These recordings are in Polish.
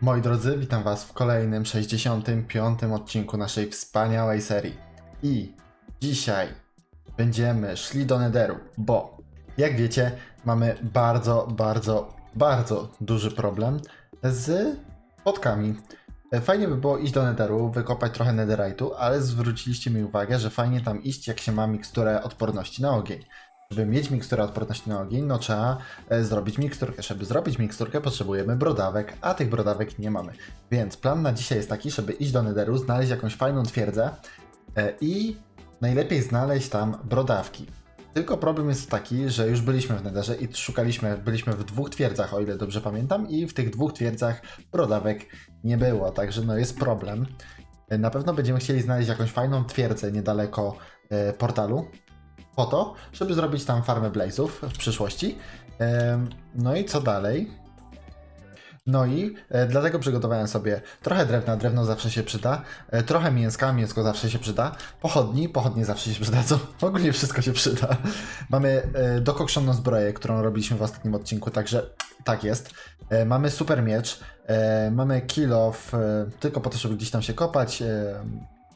Moi drodzy, witam Was w kolejnym 65. odcinku naszej wspaniałej serii. I dzisiaj będziemy szli do Netheru, bo jak wiecie, mamy bardzo, bardzo, bardzo duży problem z spotkami. Fajnie by było iść do Netheru, wykopać trochę Netherite'u, ale zwróciliście mi uwagę, że fajnie tam iść, jak się ma miksturę odporności na ogień. Żeby mieć miksturę odporności na ogień, no trzeba e, zrobić miksturkę. Żeby zrobić miksturkę, potrzebujemy brodawek, a tych brodawek nie mamy. Więc plan na dzisiaj jest taki, żeby iść do Netheru, znaleźć jakąś fajną twierdzę e, i najlepiej znaleźć tam brodawki. Tylko problem jest taki, że już byliśmy w Netherze i szukaliśmy, byliśmy w dwóch twierdzach, o ile dobrze pamiętam, i w tych dwóch twierdzach brodawek nie było, także no jest problem. E, Na pewno będziemy chcieli znaleźć jakąś fajną twierdzę niedaleko portalu, po to, żeby zrobić tam farmę Blaze'ów w przyszłości. No i co dalej? No i e, dlatego przygotowałem sobie trochę drewna, drewno zawsze się przyda, e, trochę mięska, mięsko zawsze się przyda, pochodni, pochodnie zawsze się przydadzą, ogólnie wszystko się przyda. Mamy e, dokokszoną zbroję, którą robiliśmy w ostatnim odcinku, także tak jest. Mamy super miecz, mamy e, tylko po to, żeby gdzieś tam się kopać,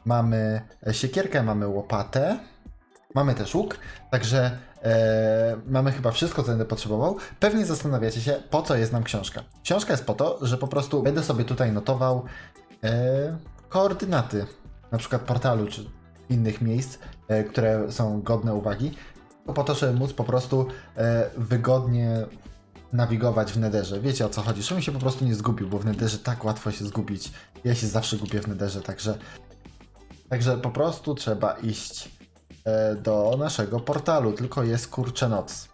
mamy siekierkę, mamy łopatę, Mamy też łuk, także e, mamy chyba wszystko, co będę potrzebował. Pewnie zastanawiacie się, po co jest nam książka. Książka jest po to, że po prostu będę sobie tutaj notował e, koordynaty, na przykład portalu czy innych miejsc, e, które są godne uwagi, po to, żeby móc po prostu e, wygodnie nawigować w nederze. Wiecie o co chodzi, żebym się po prostu nie zgubił, bo w nederze tak łatwo się zgubić. Ja się zawsze gubię w nederze, także Także po prostu trzeba iść do naszego portalu, tylko jest kurczę noc.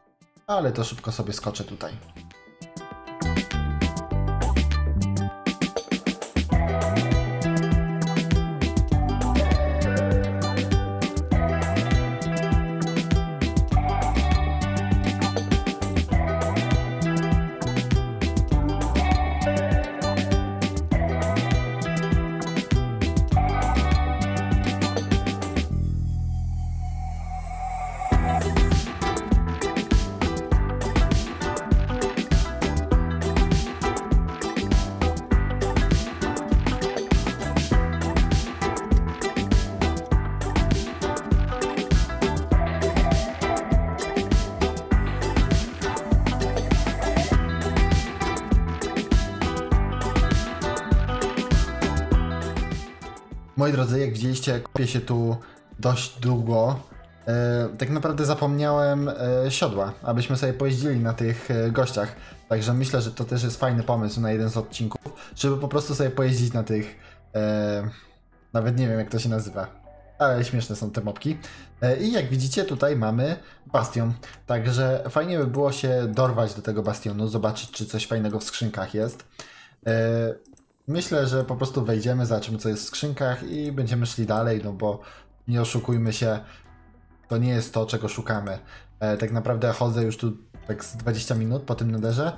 Ale to szybko sobie skoczę tutaj. Moi drodzy, jak widzieliście, kopię się tu dość długo. E, tak naprawdę zapomniałem e, siodła, abyśmy sobie pojeździli na tych e, gościach. Także myślę, że to też jest fajny pomysł na jeden z odcinków, żeby po prostu sobie pojeździć na tych. E, nawet nie wiem, jak to się nazywa. Ale śmieszne są te mopki. E, I jak widzicie, tutaj mamy bastion. Także fajnie by było się dorwać do tego bastionu, zobaczyć, czy coś fajnego w skrzynkach jest. E, Myślę, że po prostu wejdziemy, zobaczymy co jest w skrzynkach i będziemy szli dalej, no bo nie oszukujmy się, to nie jest to, czego szukamy. E, tak naprawdę chodzę już tu tak z 20 minut po tym nederze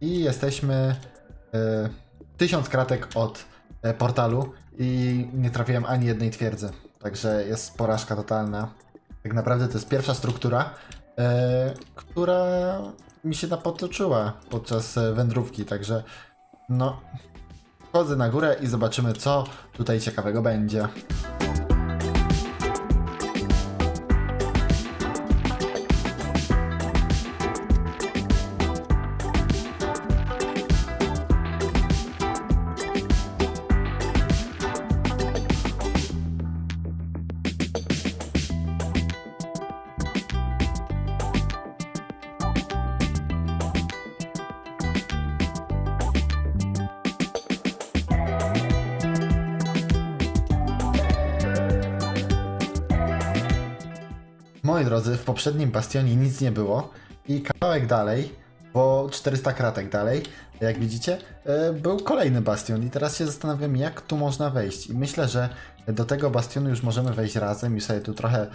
i jesteśmy e, 1000 kratek od e, portalu i nie trafiłem ani jednej twierdzy. Także jest porażka totalna. Tak naprawdę to jest pierwsza struktura, e, która mi się napotoczyła podczas e, wędrówki, także no, Wchodzę na górę i zobaczymy, co tutaj ciekawego będzie. Moi drodzy, w poprzednim bastionie nic nie było i kawałek dalej, bo 400 kratek dalej, jak widzicie, e, był kolejny bastion i teraz się zastanawiam, jak tu można wejść. I myślę, że do tego bastionu już możemy wejść razem i sobie tu trochę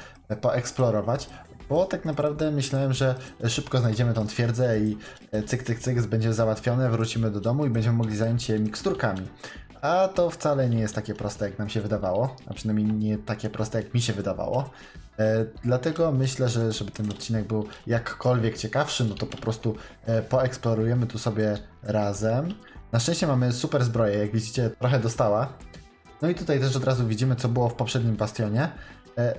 poeksplorować, bo tak naprawdę myślałem, że szybko znajdziemy tą twierdzę i e, cyk, cyk, cyk, będzie załatwione, wrócimy do domu i będziemy mogli zająć się miksturkami. A to wcale nie jest takie proste, jak nam się wydawało, a przynajmniej nie takie proste, jak mi się wydawało. E, dlatego myślę, że żeby ten odcinek był jakkolwiek ciekawszy, no to po prostu e, poeksplorujemy tu sobie razem. Na szczęście mamy super zbroję, jak widzicie, trochę dostała. No i tutaj też od razu widzimy, co było w poprzednim bastionie. E,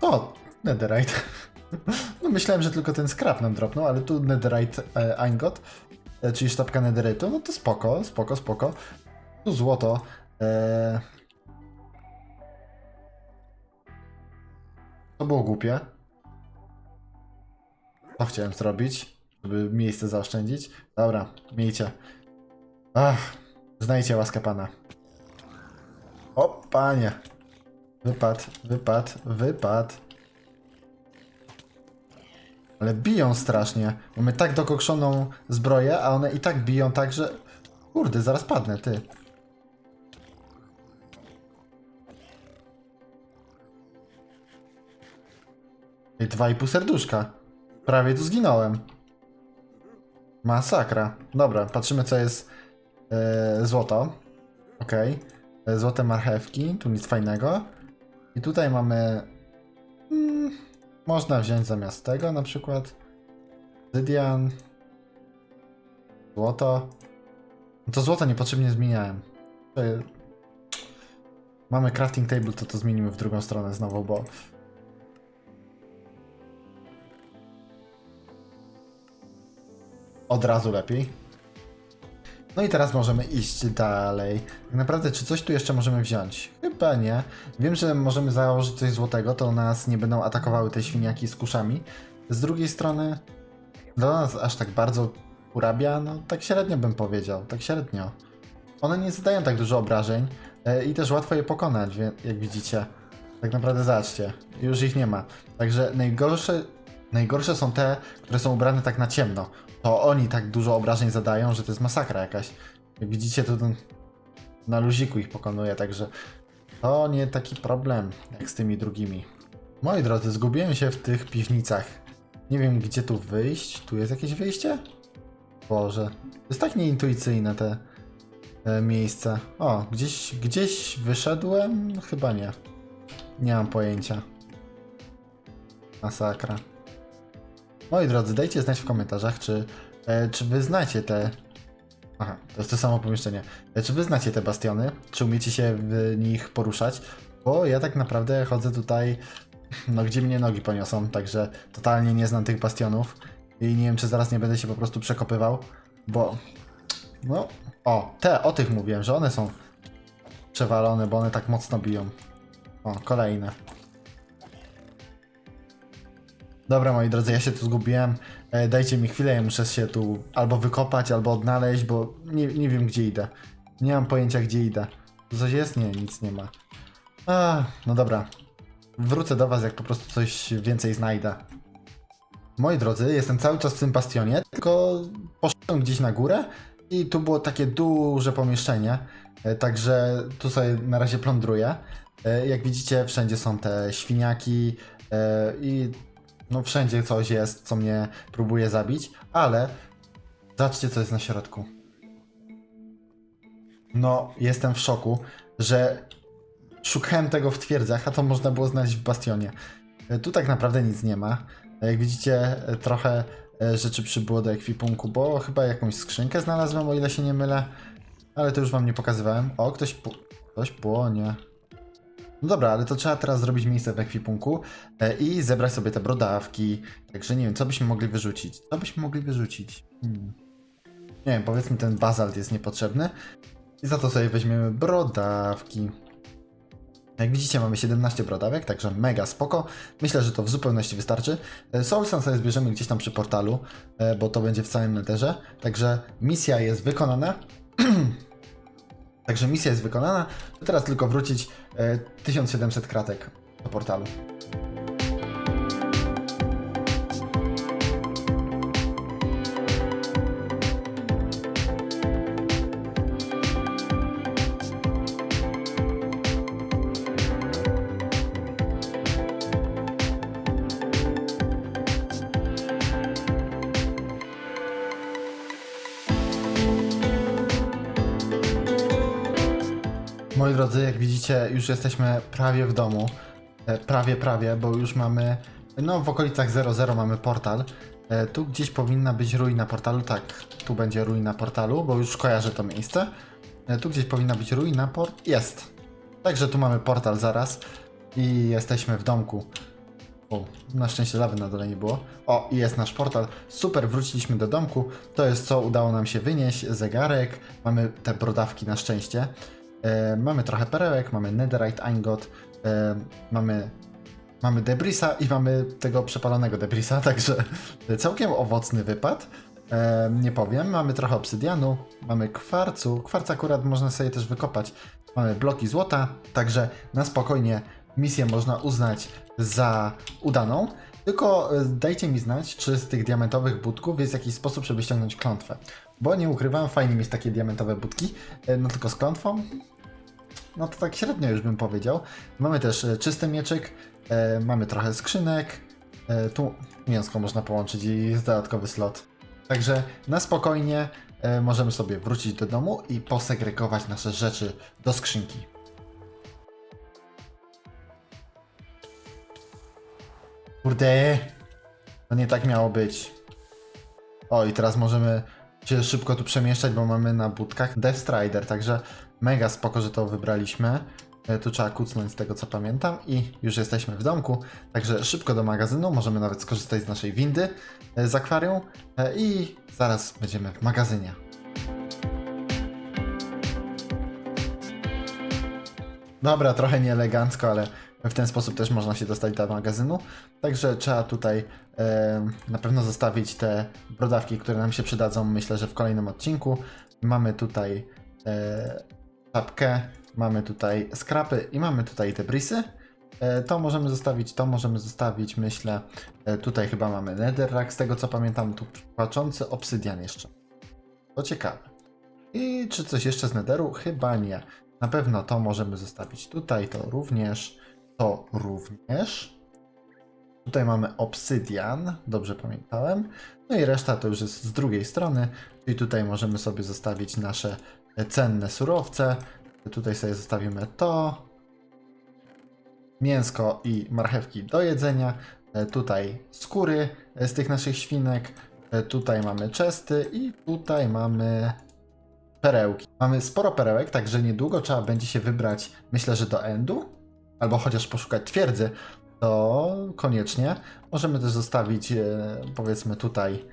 o, netherite. No myślałem, że tylko ten scrap nam dropnął, ale tu netherite e, Eingot, e, czyli sztabka netherite'u, no to spoko, spoko, spoko. Tu złoto. E... To było głupie. To chciałem zrobić, żeby miejsce zaoszczędzić. Dobra, miejcie. Ach, znajcie łaskę pana. O, panie. Wypad, wypad, wypad. Ale biją strasznie. Mamy tak dokokszoną zbroję, a one i tak biją tak, że... Kurde, zaraz padnę, ty. I dwa i pół serduszka. Prawie tu zginąłem. Masakra. Dobra, patrzymy co jest e, złoto. Okej. E, Złote marchewki, tu nic fajnego. I tutaj mamy... Mm, można wziąć zamiast tego na przykład. Zydian. Złoto. No to złoto niepotrzebnie zmieniałem. Je- Mamy crafting table, to to zmienimy w drugą stronę znowu, bo... Od razu lepiej. No i teraz możemy iść dalej. Tak naprawdę, czy coś tu jeszcze możemy wziąć? Chyba nie. Wiem, że możemy założyć coś złotego, to nas nie będą atakowały te świniaki z kuszami. Z drugiej strony, do nas aż tak bardzo urabia, no tak średnio bym powiedział, tak średnio. One nie zadają tak dużo obrażeń e, i też łatwo je pokonać, jak widzicie. Tak naprawdę zobaczcie, już ich nie ma. Także najgorsze, najgorsze są te, które są ubrane tak na ciemno. To oni tak dużo obrażeń zadają, że to jest masakra jakaś. Jak widzicie, to na luziku ich pokonuje, także to nie taki problem jak z tymi drugimi. Moi drodzy, zgubiłem się w tych piwnicach. Nie wiem, gdzie tu wyjść. Tu jest jakieś wyjście? Boże, to jest tak nieintuicyjne te e, miejsce. O, gdzieś, gdzieś wyszedłem? Chyba nie. Nie mam pojęcia. Masakra. Moi drodzy, dajcie znać w komentarzach, czy, e, czy wy znacie te. Aha, to jest to samo pomieszczenie. E, czy wy znacie te bastiony? Czy umiecie się w nich poruszać? Bo ja tak naprawdę chodzę tutaj, no gdzie mnie nogi poniosą, także totalnie nie znam tych bastionów. I nie wiem, czy zaraz nie będę się po prostu przekopywał, bo. No. O, te, o tych mówiłem, że one są przewalone, bo one tak mocno biją. O, kolejne. Dobra, moi drodzy, ja się tu zgubiłem. E, dajcie mi chwilę, ja muszę się tu albo wykopać, albo odnaleźć, bo nie, nie wiem, gdzie idę. Nie mam pojęcia, gdzie idę. Tu coś jest? Nie, nic nie ma. A, no dobra. Wrócę do was, jak po prostu coś więcej znajdę. Moi drodzy, jestem cały czas w tym bastionie, tylko poszedłem gdzieś na górę i tu było takie duże pomieszczenie, e, także tu sobie na razie plądruję. E, Jak widzicie, wszędzie są te świniaki e, i no wszędzie coś jest, co mnie próbuje zabić, ale zobaczcie, co jest na środku. No, jestem w szoku, że szukałem tego w twierdzach, a to można było znaleźć w bastionie. E, Tu tak naprawdę nic nie ma. Jak widzicie, e, trochę e, rzeczy przybyło do ekwipunku, bo chyba jakąś skrzynkę znalazłem, o ile się nie mylę. Ale to już wam nie pokazywałem. O, ktoś, ktoś płonie. No dobra, ale to trzeba teraz zrobić miejsce w ekwipunku e, i zebrać sobie te brodawki. Także nie wiem, co byśmy mogli wyrzucić? Co byśmy mogli wyrzucić? Hmm. Nie wiem, powiedzmy ten bazalt jest niepotrzebny. I za to sobie weźmiemy brodawki. Jak widzicie, mamy 17 brodawek, także mega spoko. Myślę, że to w zupełności wystarczy. E, Soulsan sobie zbierzemy gdzieś tam przy portalu, e, bo to będzie w całym netherze. Także misja jest wykonana. Także misja jest wykonana. Teraz tylko wrócić 1700 kratek do portalu. Moi drodzy, jak widzicie, już jesteśmy prawie w domu. E, Prawie, prawie, bo już mamy. No, w okolicach 00 mamy portal. E, Tu gdzieś powinna być ruina portalu. Tak, tu będzie ruina portalu, bo już kojarzę to miejsce. E, Tu gdzieś powinna być ruina port. Jest. Także tu mamy portal zaraz. I jesteśmy w domku. O, na szczęście lawy na dole nie było. O, i jest nasz portal. Super, wróciliśmy do domku. To jest co udało nam się wynieść. Zegarek. Mamy te brodawki na szczęście. E, mamy trochę perełek, mamy netherite angot, e, mamy, mamy debrisa i mamy tego przepalonego debrisa, także całkiem owocny wypad. E, nie powiem, mamy trochę obsydianu, mamy kwarcu, kwarc akurat można sobie też wykopać, mamy bloki złota, także na spokojnie misję można uznać za udaną. Tylko dajcie mi znać, czy z tych diamentowych budków jest jakiś sposób, żeby ściągnąć klątwę. Bo nie ukrywam, fajnie mieć takie diamentowe budki, e, no tylko z klątwą no to tak średnio już bym powiedział. Mamy też e, czysty mieczyk, e, mamy trochę skrzynek, tu mięsko można połączyć i jest dodatkowy slot. Także na spokojnie możemy sobie wrócić do domu i posegregować nasze rzeczy do skrzynki. Kurde, to nie tak miało być. O, i teraz możemy się szybko tu przemieszczać, bo mamy na budkach Death Strider, także mega spoko, że to wybraliśmy. E, Tu trzeba kucnąć z tego co pamiętam i już jesteśmy w domku, także szybko do magazynu, możemy nawet skorzystać z naszej windy e, z akwarium e, i zaraz będziemy w magazynie. Dobra, trochę nieelegancko, ale w ten sposób też można się dostać do magazynu. Także trzeba tutaj e, na pewno zostawić te brodawki, które nam się przydadzą, myślę, że w kolejnym odcinku. Mamy tutaj e, czapkę, mamy tutaj skrapy i mamy tutaj te brisy. E, to możemy zostawić, to możemy zostawić, myślę. E, tutaj chyba mamy netherrack, z tego co pamiętam, tu płaczący obsydian jeszcze. To ciekawe. I czy coś jeszcze z netheru? Chyba nie. Na pewno to możemy zostawić tutaj, to również, to również. Tutaj mamy obsydian, dobrze pamiętałem. No i reszta to już jest z drugiej strony, czyli tutaj możemy sobie zostawić nasze e, cenne surowce. Tutaj sobie zostawimy to. Mięsko i marchewki do jedzenia. E, Tutaj skóry e, z tych naszych świnek. Tutaj mamy czesty i tutaj mamy perełki. Mamy sporo perełek, także niedługo trzeba będzie się wybrać, myślę, że do endu, albo chociaż poszukać twierdzy, to koniecznie. Możemy też zostawić, e, powiedzmy, tutaj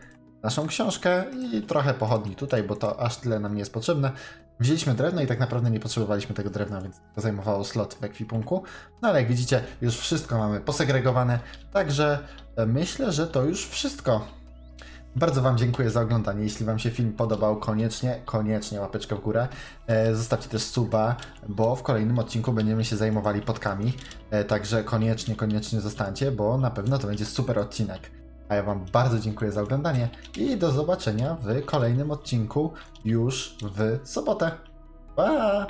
naszą książkę i trochę pochodni tutaj, bo to aż tyle nam nie jest potrzebne. Wzięliśmy drewno i tak naprawdę nie potrzebowaliśmy tego drewna, więc to zajmowało slot w ekwipunku. No ale jak widzicie, już wszystko mamy posegregowane, także myślę, że to już wszystko. Bardzo Wam dziękuję za oglądanie. Jeśli Wam się film podobał, koniecznie, koniecznie łapeczkę w górę. E, zostawcie też suba, bo w kolejnym odcinku będziemy się zajmowali podkami. E, także koniecznie, koniecznie zostańcie, bo na pewno to będzie super odcinek. A ja Wam bardzo dziękuję za oglądanie i do zobaczenia w kolejnym odcinku już w sobotę. Pa!